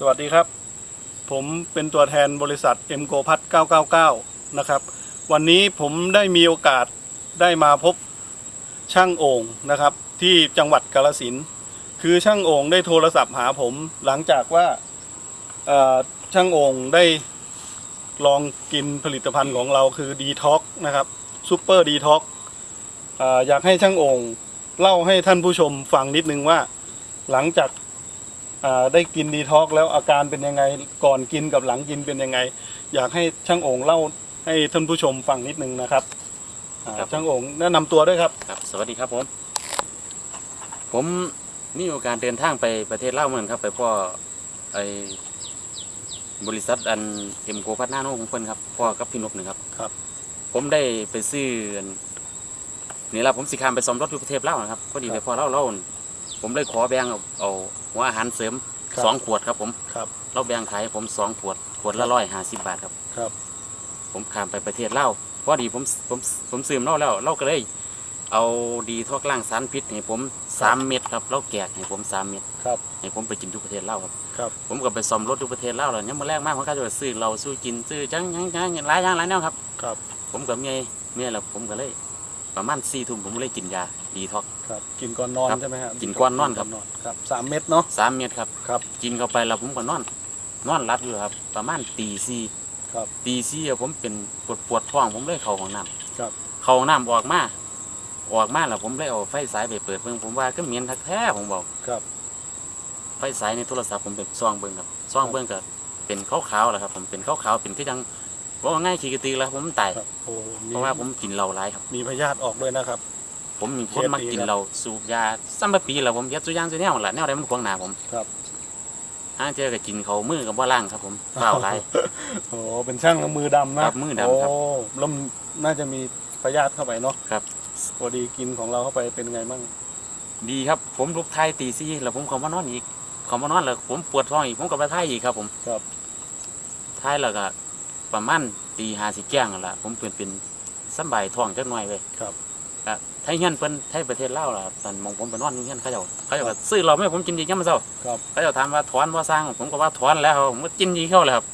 สวัสดีครับ ผมเป็นตัวแทนบริษัท m g o p a t 999 นะครับ วันนี้ผมได้มีโอกาสได้มาพบช่างโอ่งนะครับ ที่จังหวัดกาลสินคือช่างโอ่งได้โทรศัพท์หาผมหลังจากว่าช่างโอ่งได้ลองกินผลิตภัณฑ์ของเราคือ d t o x นะครับซูเปอร์ดีท็อกอยากให้ช่างโอ่งเล่าให้ท่านผู้ชมฟังนิดนึงว่า หลังจาก อ่าได้กินดีท็อกแล้วอาการเป็นยังไงก่อนกินกับหลังกินเป็นยังไง อยากให้ช่างโองเล่าให้ท่านผู้ชมฟังนิดนึงนะครับอ่าครับ ช่างโองแนะนำตัวด้วยครับ ครับสวัสดีครับผม ผมมีโอกาสเดินทางไปประเทศลาวเหมือนครับ ไปพ่อไอ้บริษัทอันเอ็มโกพัฒนาโนของเพิ่นครับพ่อกับพี่นกหนึ่งครับ ครับ ผมได้ไปซื้ออันนี่ละผมสิขามไปซ่อมรถอยู่ประเทศลาวนะครับพอดีไปพ่อเล่าเล่า ผมเลยขอแบ่งเอาเอาหัวอาหารเสริมครับ สองขวดครับผมครับเราแบ่งขายให้ผมสองขวดขวดละร้อยห้าสิบบาทครับ ครับผมข้ามไปประเทศลาวพอดีผมผมผมซื้อมาแล้วเราก็เลย เอาดีทอกล่างสารพิษให้ผมสามเม็ดครับเราแกกให้ผมสามเม็ดครับให้ผมไปกินทุกประเทศลาวครับ ครับผมก็ไปซ่อมรถทุกประเทศลาวแล้วเนี่ยมาแรกมากผมก็จะไปซื้อเราสู้กินซื้อจังจังจังหลายอย่างหลายแนวครับ ครับผมกับเมียเมียแล้วผมก็เลย ประมาณสี่ทุ่มผมเลยกินยาดีท็อก ครับ กินก่อนนอนครับใช่ไหมครับกินก่อนนอนครับ ครับสามเม็ดเนาะ สามเม็ดครับ ครับ กินเข้าไปแล้วผมก็นอน นอนรับอยู่ครับ ประมาณตีสี่ครับ ตีสี่อะผมเป็นปวดปวดท้องผมเลยเข้าห้องน้ำครับ เข้าห้องน้ำออกมาออกมาแล้วผมเลยเอาไฟสายไปเปิดเบิ่งผมว่าก็เหมียนทักแท้ผมบอกครับ ไฟสายในโทรศัพท์ผมเป็นซองเบิ่งครับซองเบิ่งก็เป็นขาวๆแหละครับ ผมเป็นขาวๆเป็น คือจังว่าง่ายขี้กระตือแล้วผมตายครับโอ้มีเพราะว่าผมกินเหล้าหลายครับ มีพยาธิออกด้วยนะครับ ผมมีคนเครียดมักดีกินครับเหล้าสูบยาซ้ำไปปีแล้วผมเย็ดสุอยางสุแนวล่ะแนวใดมันขวางหน้าผมครับห้างเจอก็กินเขาวมือกับว่าล่างครับ ผมเปล่าหลายโอ้เป็นช่างมือดำนะครับมือดำครับโอ้แล้วมันน่าจะมีพยาธิเข้าไปเนาะครับพอดีกินของเราเข้าไปเป็นไงบ้างดีครับ ผมลุกไทายตีซี่แล้วผมเขอมานอนอีกเขอมานอนแล้วผมปวดท้องอีกผมก็ไปไทายอีกครับ ผมครับไทายแล้วก็ ประมาณตีหาสิแก้งนั่นล่ะผมเปลี่ยนเป็นสำบายท้องจักหน่อยเว้ยครับก็ไทยเฮียนเพิ่นไทยประเทศลาวล่ะตอนมองผมไปนอนอยู่เฮียนเขาเจ้าเขาเจ้าก็ซื้อเราไม่ให้ผมกินดีจังมาเช้าครับ เขาเจ้าถามว่าถอนว่าสร้างผมก็ว่าถอนแล้วครับผมก็กินดีเข้าแล้วครับ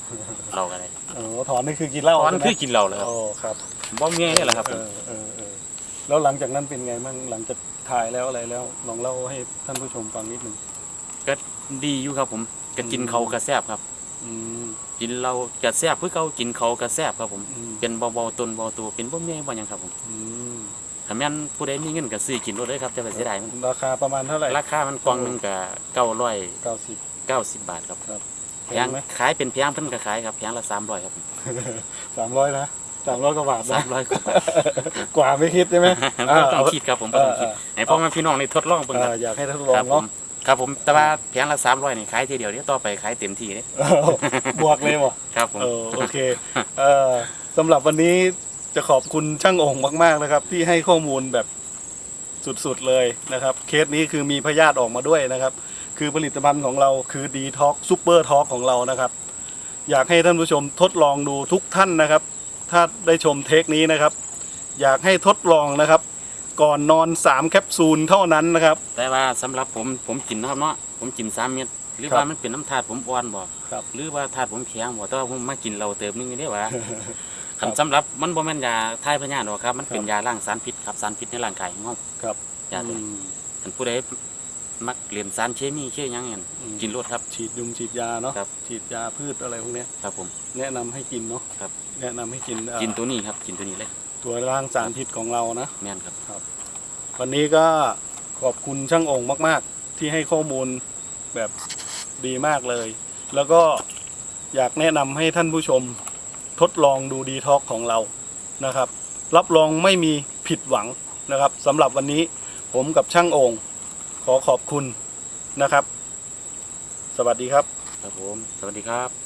เราก็ได้โอ้ถอนนี่คือกินเหล้าถอนใช่ไหมคือกินเหล้าแล้วครับโอ้ครับบ่เมียนี่แหละครับผเอมอเออเออแล้วหลังจากนั้นเป็นไงบ้างหลังจากถ่ายแล้วอะไรแล้วลองเล่าให้ท่านผู้ชมฟังนิดหนึ่งก็ดีอยู่ครับผมก็กินเขาวกระแซบครับ อืม กินเรากระแซบเพื่อเขากินเขากระแซบครับผม อืม เป็นเบาๆตนเบาตัวเป็นบ่เมียบ่หยังครับผมอืมถ้าแม่นผู้ใดมีเงินก็ซื้อกินรถเลยครับจะไปเสียดายมันราคาประมาณเท่าไหร่ราคามันกล่องหนึงก็เก้าร้อยเก้าสิบเก้าสิบ บาทครับครับ แพแพงงไหมขายเป็นแพงเพิ่นก็ขายครับแพงละสามร้อยครับสามร้อยนะสามร้อยกว่าบาทสานะมร้อยกว่าบาท กว่าไม่คิดใช่ไหม บ่ต้องคิดครับผมบ่ต้องคิดเออให้พ่อแม่พี่น้องได้ทดลองเอเบิ่งอครับเอออยากให้ท่านลคอรังบผเนาะม ครับผมแต่ว่าแพงละสามร้อยนี่ขายทีเดียวเดี๋ยวต่อไปขายเต็มที่เลยบวกเลยว่ะครับผม เออโอเคเออสำหรับวันนี้จะขอบคุณช่างโองค์มาก ๆ นะครับ ที่ให้ข้อมูลแบบสุด ๆ เลยนะครับ เคสนี้คือมีพยาธิออกมาด้วยนะครับ คือผลิตภัณฑ์ของเราคือดีท็อกซูเปอร์ท็อกของเรานะครับ อยากให้ท่านผู้ชมทดลองดูทุกท่านนะครับ ถ้าได้ชมเทคนี้นะครับ อยากให้ทดลองนะครับ ก่อนนอน 3 แคปซูลเท่านั้นนะครับ แต่ว่าสำหรับผมผมกินนะครับเนาะผมกินสามเม็ดหรือครับว่ามันเป็นน้ำธาตุผมอ่อนบ่ครับ หรือว่าธาตุผมแข็งบ่แต่ว่าผมมากินเราเติมนึงอยู่เด้ว่าคันสำหรับมันบ่แม่นยาทายพญาธิหรอกครับมันเป็นยาล้างสารพิษครับสารพิษในร่างกายของเราครับ ยาตัวอืนี้มคันผู้ใดมักเรียนสารเคมีเคหยังเงี้ยอืม กินรดครับ ฉีดยุงฉีดยาเนาะครับ ฉีดยาพืชอะไรพวกเนี้ยครับผม แนะนำให้กินเนาะครับ แนะนำให้กินเอ่อกินตัวนี้ครับกินตัวนี้เลย ตัวล้างสารพิษของเรานะ แม่นครับ วันนี้ก็ขอบคุณช่างองค์มาก ๆ ที่ให้ข้อมูลแบบดีมากเลย แล้วก็อยากแนะนำให้ท่านผู้ชมทดลองดูดีท็อกของเรานะครับ รับรองไม่มีผิดหวังนะครับสำหรับวันนี้ผมกับช่างองค์ ขอขอบคุณนะครับ สวัสดีครับ ครับผม สวัสดีครับ